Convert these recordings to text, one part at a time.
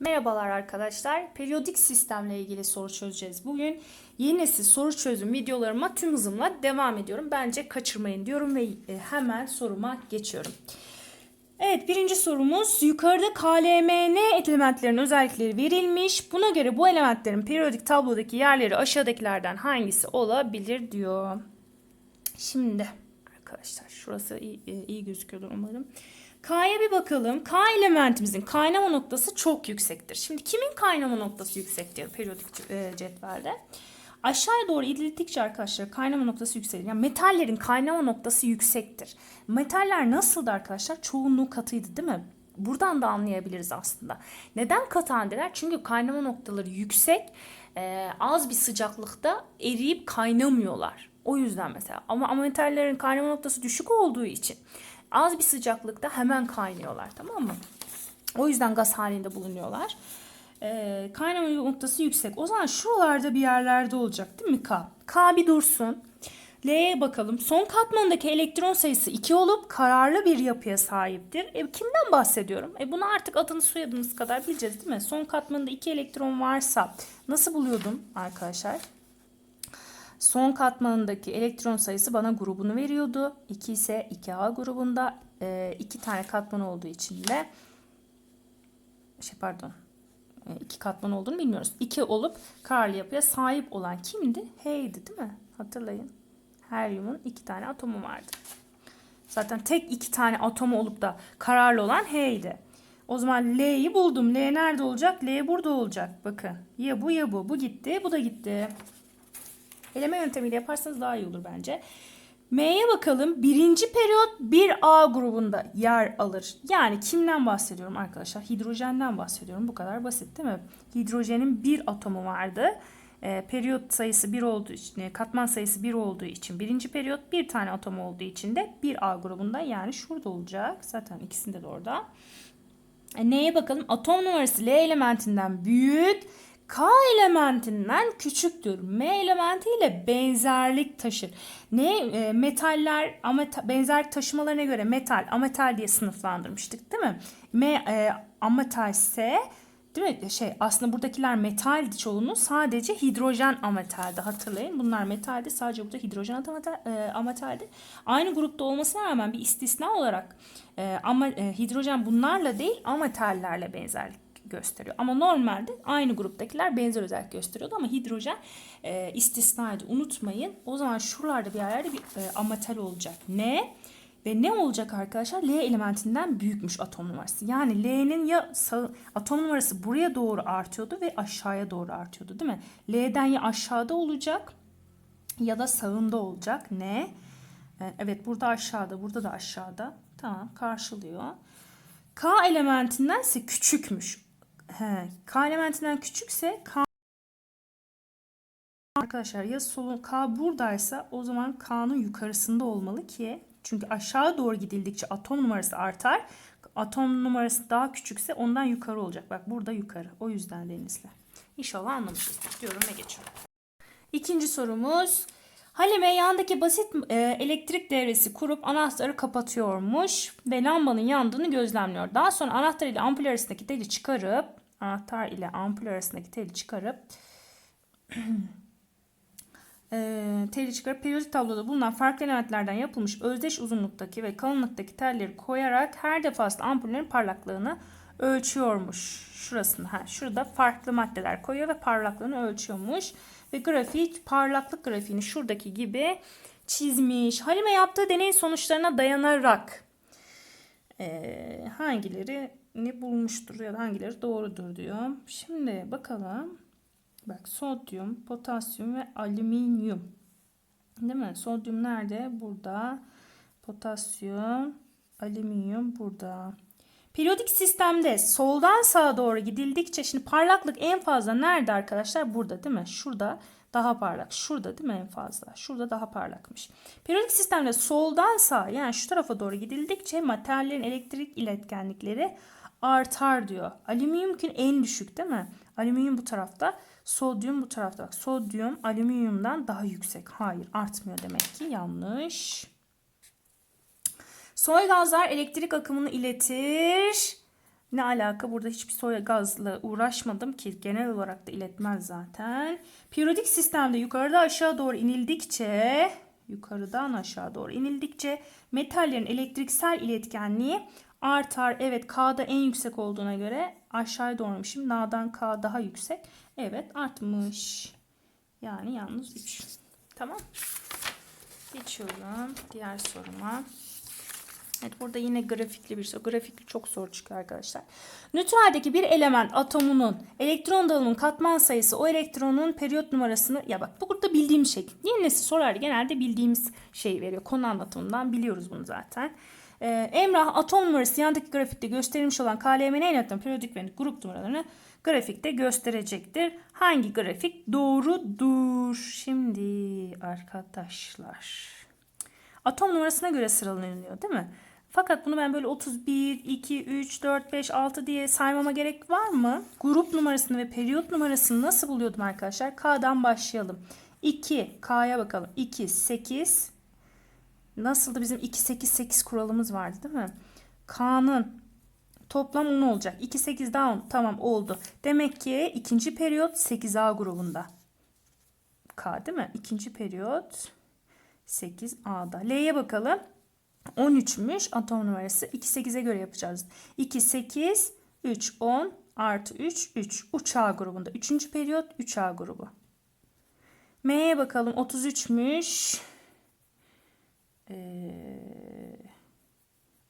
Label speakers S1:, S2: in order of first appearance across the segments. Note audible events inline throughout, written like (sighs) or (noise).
S1: Merhabalar arkadaşlar. Periyodik sistemle ilgili soru çözeceğiz. Bugün yeni nesil soru çözüm videolarıma tüm hızımla devam ediyorum. Bence kaçırmayın diyorum ve e, hemen soruma geçiyorum. Evet birinci sorumuz yukarıda KLMN elementlerin özellikleri verilmiş. Buna göre bu elementlerin periyodik tablodaki yerleri aşağıdakilerden hangisi olabilir diyor. Şimdi arkadaşlar şurası iyi, e, iyi gözüküyordur umarım. K'ya bir bakalım. K elementimizin kaynama noktası çok yüksektir. Şimdi kimin kaynama noktası yüksektir periyodik e, cetvelde? Aşağıya doğru ilerledikçe arkadaşlar kaynama noktası yükselir. Yani metallerin kaynama noktası yüksektir. Metaller nasıldı arkadaşlar? Çoğunluğu katıydı değil mi? Buradan da anlayabiliriz aslında. Neden katı haldeler? Çünkü kaynama noktaları yüksek. e, az bir sıcaklıkta eriyip kaynamıyorlar. O yüzden mesela. Ama, ama metallerin kaynama noktası düşük olduğu için az bir sıcaklıkta hemen kaynıyorlar tamam mı? O yüzden gaz halinde bulunuyorlar. Ee, kaynama noktası yüksek. O zaman şuralarda bir yerlerde olacak değil mi K? K bir dursun. L'ye bakalım. Son katmandaki elektron sayısı 2 olup kararlı bir yapıya sahiptir. E, kimden bahsediyorum? E, bunu artık adını soyadınız kadar bileceğiz değil mi? Son katmanında 2 elektron varsa nasıl buluyordum arkadaşlar? Son katmanındaki elektron sayısı bana grubunu veriyordu. 2 ise 2A grubunda 2 tane katman olduğu için de şey pardon 2 katman olduğunu bilmiyoruz. 2 olup karlı yapıya sahip olan kimdi? H'ydi değil mi? Hatırlayın. Helyumun 2 tane atomu vardı. Zaten tek 2 tane atomu olup da kararlı olan H'ydi. O zaman L'yi buldum. L nerede olacak? L burada olacak. Bakın. Ya bu ya bu. Bu gitti. Bu da gitti. Eleme yöntemiyle yaparsanız daha iyi olur bence. M'ye bakalım. Birinci periyot 1A grubunda yer alır. Yani kimden bahsediyorum arkadaşlar? Hidrojenden bahsediyorum. Bu kadar basit değil mi? Hidrojenin bir atomu vardı. E, periyot sayısı 1 olduğu için, e, katman sayısı 1 olduğu için birinci periyot bir tane atom olduğu için de 1A grubunda yani şurada olacak. Zaten ikisinde de orada. E, neye bakalım? Atom numarası L elementinden büyük. K elementinden küçüktür. M elementiyle benzerlik taşır. Ne e, metaller ameta, benzerlik taşımalarına göre metal, ametal diye sınıflandırmıştık değil mi? M e, ametal ise değil mi? Şey aslında buradakiler metaldi çoğunluğu sadece hidrojen ametaldi hatırlayın. Bunlar metaldi sadece burada hidrojen e, ametaldi. Aynı grupta olmasına rağmen bir istisna olarak e, ama e, hidrojen bunlarla değil ametallerle benzerlik gösteriyor. Ama normalde aynı gruptakiler benzer özellik gösteriyordu ama hidrojen e, istisnaydı. Unutmayın. O zaman şuralarda bir yerlerde bir e, ametal olacak. Ne? Ve ne olacak arkadaşlar? L elementinden büyükmüş atom numarası. Yani L'nin ya sağ, atom numarası buraya doğru artıyordu ve aşağıya doğru artıyordu değil mi? L'den ya aşağıda olacak ya da sağında olacak. Ne? Evet burada aşağıda, burada da aşağıda. Tamam karşılıyor. K elementinden ise küçükmüş. He, K elementinden küçükse K Arkadaşlar ya solun K buradaysa o zaman K'nın yukarısında olmalı ki çünkü aşağı doğru gidildikçe atom numarası artar. Atom numarası daha küçükse ondan yukarı olacak. Bak burada yukarı. O yüzden denizle. İnşallah anlamışızdır diyorum ve geçiyorum. İkinci sorumuz. Halime yandaki basit e, elektrik devresi kurup anahtarı kapatıyormuş ve lambanın yandığını gözlemliyor. Daha sonra anahtar ile ampul arasındaki teli çıkarıp anahtar ile ampul arasındaki teli çıkarıp (clears throat) e, teli çıkarıp periyodik tabloda bulunan farklı elementlerden yapılmış özdeş uzunluktaki ve kalınlıktaki telleri koyarak her defasında ampullerin parlaklığını ölçüyormuş. Şurasında, ha, şurada farklı maddeler koyuyor ve parlaklığını ölçüyormuş. Ve grafik parlaklık grafiğini şuradaki gibi çizmiş. Halime yaptığı deney sonuçlarına dayanarak e, hangileri ne bulmuştur ya da hangileri doğrudur diyor. Şimdi bakalım. Bak sodyum, potasyum ve alüminyum. Değil mi? Sodyum nerede? Burada. Potasyum, alüminyum burada. Periyodik sistemde soldan sağa doğru gidildikçe şimdi parlaklık en fazla nerede arkadaşlar? Burada değil mi? Şurada daha parlak. Şurada değil mi en fazla? Şurada daha parlakmış. Periyodik sistemde soldan sağa yani şu tarafa doğru gidildikçe materyallerin elektrik iletkenlikleri artar diyor. Alüminyum en düşük değil mi? Alüminyum bu tarafta. Sodyum bu tarafta. Bak, sodyum alüminyumdan daha yüksek. Hayır artmıyor demek ki yanlış. Soy gazlar elektrik akımını iletir. Ne alaka? Burada hiçbir soya gazla uğraşmadım ki genel olarak da iletmez zaten. Periyodik sistemde yukarıda aşağı doğru inildikçe yukarıdan aşağı doğru inildikçe metallerin elektriksel iletkenliği artar. Evet K'da en yüksek olduğuna göre aşağıya doğrumuşum. Na'dan K daha yüksek. Evet artmış. Yani yalnız 3. Tamam. Geçiyorum diğer soruma. Evet burada yine grafikli bir soru. Grafikli çok zor çıkıyor arkadaşlar. Nötraldeki bir element atomunun elektron dağılımının katman sayısı o elektronun periyot numarasını ya bak bu burada bildiğim şey. Yeni nesil sorularda genelde bildiğimiz şey veriyor. Konu anlatımından biliyoruz bunu zaten. Ee, Emrah atom numarası yandaki grafikte gösterilmiş olan KLMN elektron periyodik ve grup numaralarını grafikte gösterecektir. Hangi grafik doğrudur? Şimdi arkadaşlar atom numarasına göre sıralanıyor değil mi? Fakat bunu ben böyle 31, 2, 3, 4, 5, 6 diye saymama gerek var mı? Grup numarasını ve periyot numarasını nasıl buluyordum arkadaşlar? K'dan başlayalım. 2, K'ya bakalım. 2, 8. Nasıldı bizim 2, 8, 8 kuralımız vardı değil mi? K'nın toplam 10 olacak. 2, 8 daha 10. Tamam oldu. Demek ki ikinci periyot 8A grubunda. K değil mi? İkinci periyot 8A'da. L'ye bakalım. 13'müş atom numarası. 2 8'e göre yapacağız. 2 8 3 10 artı 3 3. Uçağı grubunda. 3. periyot 3A grubu. M'ye bakalım. 33'müş. Ee,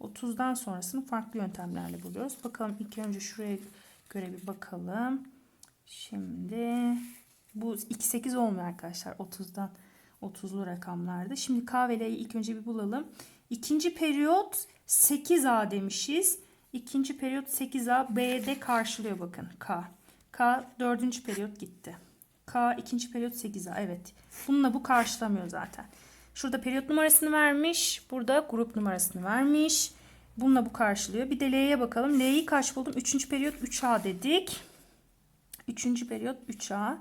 S1: 30'dan sonrasını farklı yöntemlerle buluyoruz. Bakalım ilk önce şuraya göre bir bakalım. Şimdi bu 2 8 olmuyor arkadaşlar. 30'dan 30'lu rakamlarda. Şimdi K ve L'yi ilk önce bir bulalım. İkinci periyot 8A demişiz. İkinci periyot 8A B'de karşılıyor bakın K. K dördüncü periyot gitti. K ikinci periyot 8A evet. Bununla bu karşılamıyor zaten. Şurada periyot numarasını vermiş. Burada grup numarasını vermiş. Bununla bu karşılıyor. Bir de L'ye bakalım. L'yi kaç buldum? Üçüncü periyot 3A dedik. Üçüncü periyot 3A.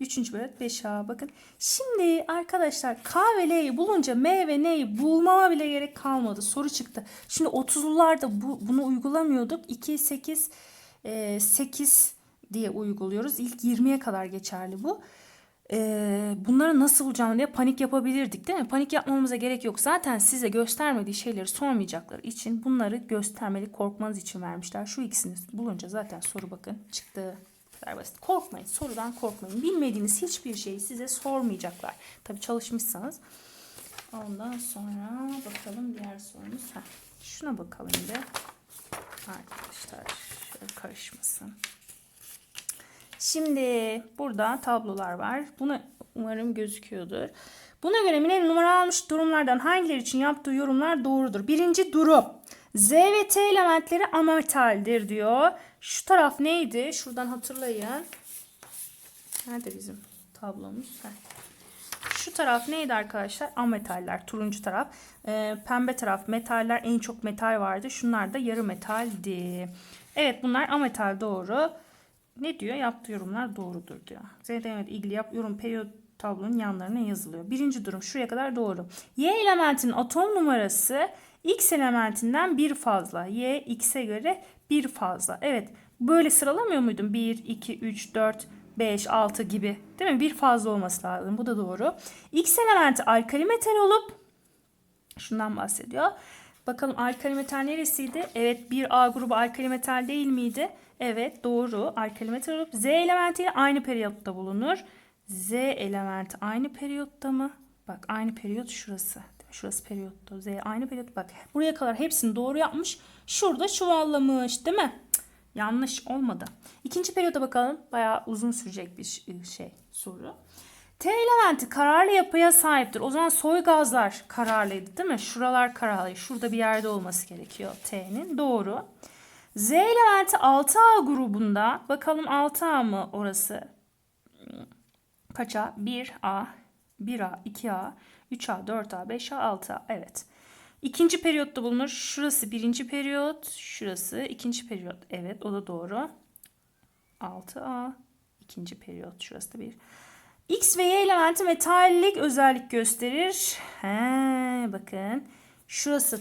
S1: Üçüncü periyot 5A bakın. Şimdi arkadaşlar K ve L'yi bulunca M ve N'yi bulmama bile gerek kalmadı. Soru çıktı. Şimdi 30'lularda bu, bunu uygulamıyorduk. 2, 8, e, 8 diye uyguluyoruz. İlk 20'ye kadar geçerli bu. E, bunları nasıl bulacağım diye panik yapabilirdik değil mi? Panik yapmamıza gerek yok. Zaten size göstermediği şeyleri sormayacakları için bunları göstermeli korkmanız için vermişler. Şu ikisini bulunca zaten soru bakın çıktı kadar basit. Korkmayın. Sorudan korkmayın. Bilmediğiniz hiçbir şeyi size sormayacaklar. Tabii çalışmışsanız. Ondan sonra bakalım diğer sorumuz. Heh, şuna bakalım bir. Arkadaşlar karışmasın. Şimdi burada tablolar var. Bunu umarım gözüküyordur. Buna göre Mine'nin numara almış durumlardan hangileri için yaptığı yorumlar doğrudur? Birinci durum. Z ve T elementleri ametaldir diyor. Şu taraf neydi? Şuradan hatırlayın. Nerede bizim tablomuz? Heh. Şu taraf neydi arkadaşlar? Ametaller. Turuncu taraf. Ee, pembe taraf metaller. En çok metal vardı. Şunlar da yarı metaldi. Evet bunlar ametal doğru. Ne diyor? Yaptığı yorumlar doğrudur diyor. ZDM'de ilgili yap yorum periyot tablonun yanlarına yazılıyor. Birinci durum şuraya kadar doğru. Y elementinin atom numarası X elementinden bir fazla. Y X'e göre bir fazla. Evet böyle sıralamıyor muydum? 1, 2, 3, 4, 5, 6 gibi. Değil mi? Bir fazla olması lazım. Bu da doğru. X elementi alkali metal olup şundan bahsediyor. Bakalım alkali metal neresiydi? Evet bir A grubu alkali metal değil miydi? Evet doğru. Alkali metal olup Z elementiyle aynı periyotta bulunur. Z elementi aynı periyotta mı? Bak aynı periyot şurası. Şurası periyotta. Z aynı periyot. Bak buraya kadar hepsini doğru yapmış. Şurada çuvallamış değil mi? Yanlış olmadı. İkinci periyoda bakalım. Bayağı uzun sürecek bir şey soru. T elementi kararlı yapıya sahiptir. O zaman soy gazlar kararlıydı değil mi? Şuralar kararlı. Şurada bir yerde olması gerekiyor T'nin. Doğru. Z elementi 6A grubunda. Bakalım 6A mı orası? Kaça? 1A, 1A, 2A, 3A, 4A, 5A, 6A. Evet. İkinci periyotta bulunur. Şurası birinci periyot. Şurası ikinci periyot. Evet o da doğru. 6A. ikinci periyot. Şurası da bir. X ve Y elementi metallik özellik gösterir. He, bakın. Şurası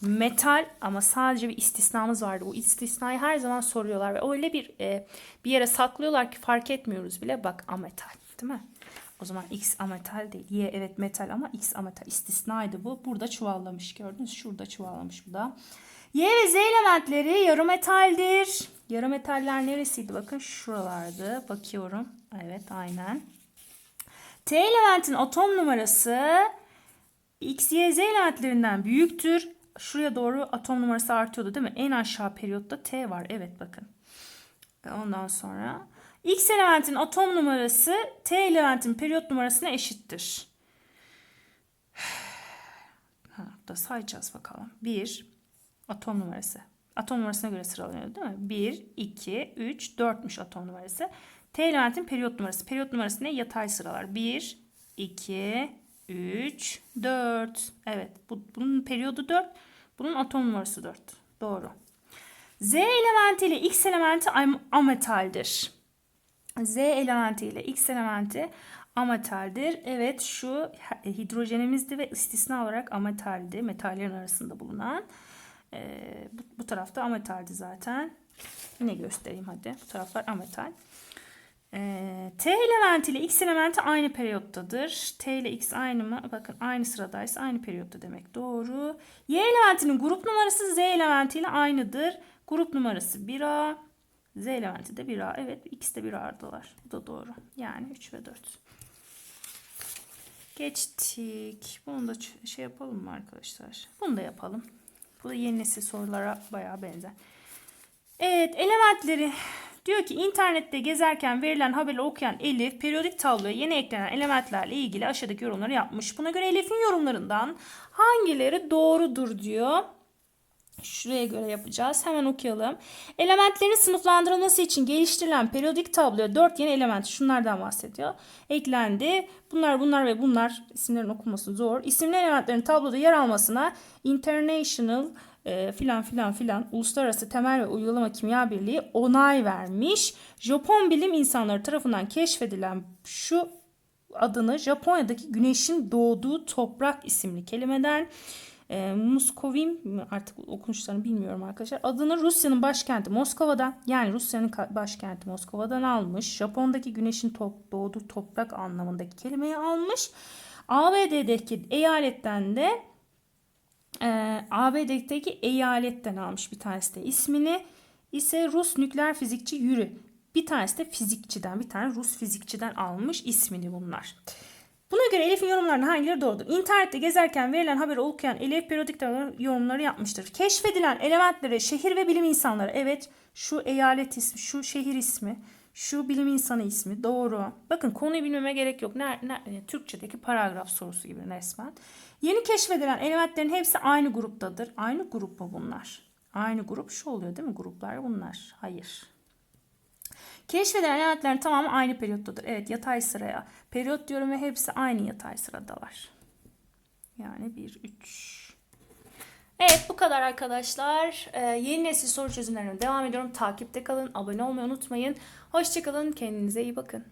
S1: metal ama sadece bir istisnamız vardı. Bu istisnayı her zaman soruyorlar ve öyle bir e, bir yere saklıyorlar ki fark etmiyoruz bile. Bak ametal değil mi? O zaman X ametal değil. Y evet metal ama X ametal. İstisnaydı bu. Burada çuvallamış gördünüz. Şurada çuvallamış bu da. Y ve Z elementleri yarı metaldir. Yarı metaller neresiydi? Bakın şuralardı. Bakıyorum. Evet aynen. T elementin atom numarası X, Y, Z elementlerinden büyüktür. Şuraya doğru atom numarası artıyordu değil mi? En aşağı periyotta T var. Evet bakın. Ondan sonra X elementin atom numarası T elementin periyot numarasına eşittir. (sighs) Ha, da sayacağız bakalım. 1 atom numarası. Atom numarasına göre sıralanıyor değil mi? 1, 2, 3, 4'müş atom numarası. T elementin periyot numarası. Periyot numarası ne? Yatay sıralar. 1, 2, 3, 4. Evet. Bu, bunun periyodu 4. Bunun atom numarası 4. Doğru. Z elementi ile X elementi am- ametaldir. Z elementi ile X elementi ametaldir. Evet şu hidrojenimizdi ve istisna olarak ametaldi. Metallerin arasında bulunan. Ee, bu, bu tarafta ametaldi zaten. Yine göstereyim hadi. Bu taraflar ametal. Ee, T elementi ile X elementi aynı periyottadır. T ile X aynı mı? Bakın aynı sıradaysa aynı periyotta demek. Doğru. Y elementinin grup numarası Z elementi ile aynıdır. Grup numarası 1A. Z elementi de 1A. Evet ikisi de 1A'dalar. Bu da doğru. Yani 3 ve 4. Geçtik. Bunu da şey yapalım mı arkadaşlar? Bunu da yapalım. Bu da yeni nesil sorulara bayağı benzer. Evet elementleri diyor ki internette gezerken verilen haberi okuyan Elif periyodik tabloya yeni eklenen elementlerle ilgili aşağıdaki yorumları yapmış. Buna göre Elif'in yorumlarından hangileri doğrudur diyor. Şuraya göre yapacağız. Hemen okuyalım. Elementlerin sınıflandırılması için geliştirilen periyodik tabloya 4 yeni element şunlardan bahsediyor. Eklendi. Bunlar bunlar ve bunlar isimlerin okunması zor. İsimli elementlerin tabloda yer almasına International e, filan filan filan Uluslararası Temel ve Uygulama Kimya Birliği onay vermiş. Japon bilim insanları tarafından keşfedilen şu adını Japonya'daki güneşin doğduğu toprak isimli kelimeden e, Muskovim artık okunuşlarını bilmiyorum arkadaşlar. Adını Rusya'nın başkenti Moskova'dan yani Rusya'nın başkenti Moskova'dan almış. Japon'daki güneşin top, doğduğu toprak anlamındaki kelimeyi almış. ABD'deki eyaletten de e, ABD'deki eyaletten almış bir tanesi de ismini ise Rus nükleer fizikçi Yuri. Bir tanesi de fizikçiden, bir tane Rus fizikçiden almış ismini bunlar. Buna göre Elif'in yorumlarının hangileri doğrudur? İnternette gezerken verilen haberi okuyan Elif periyodik yorumları yapmıştır. Keşfedilen elementlere şehir ve bilim insanları. Evet şu eyalet ismi, şu şehir ismi, şu bilim insanı ismi doğru. Bakın konuyu bilmeme gerek yok. Ne, ne, e, Türkçedeki paragraf sorusu gibi resmen. Yeni keşfedilen elementlerin hepsi aynı gruptadır. Aynı grup mu bunlar? Aynı grup şu oluyor değil mi? Gruplar bunlar. Hayır. Keşfedilen elementlerin tamamı aynı periyottadır. Evet yatay sıraya. Periyot diyorum ve hepsi aynı yatay sıradalar. Yani 1, 3. Evet bu kadar arkadaşlar. Ee, yeni nesil soru çözümlerine devam ediyorum. Takipte kalın. Abone olmayı unutmayın. Hoşçakalın. Kendinize iyi bakın.